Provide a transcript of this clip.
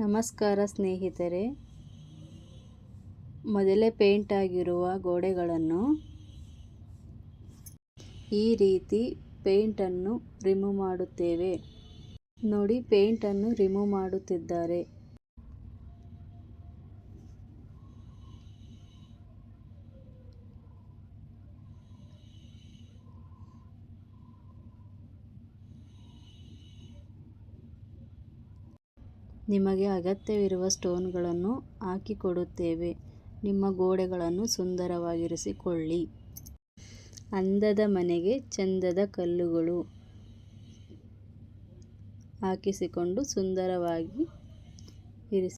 ನಮಸ್ಕಾರ ಸ್ನೇಹಿತರೆ. ಮೊದಲೇ ಪೇಂಟ್ ಆಗಿರುವ ಗೋಡೆಗಳನ್ನು ಈ ರೀತಿ ಪೇಂಟನ್ನು ರಿಮೂವ್ ಮಾಡುತ್ತೇವೆ. ನೋಡಿ ಪೇಂಟನ್ನು ರಿಮೂವ್ ಮಾಡುತ್ತಿದ್ದಾರೆ. ನಿಮಗೆ ಅಗತ್ಯವಿರುವ ಸ್ಟೋನ್ಗಳನ್ನು ಹಾಕಿಕೊಡುತ್ತೇವೆ. ನಿಮ್ಮ ಗೋಡೆಗಳನ್ನು ಸುಂದರವಾಗಿರಿಸಿಕೊಳ್ಳಿ. ಅಂದದ ಮನೆಗೆ ಚಂದದ ಕಲ್ಲುಗಳು ಹಾಕಿಸಿಕೊಂಡು ಸುಂದರವಾಗಿ ಇರಿಸಿ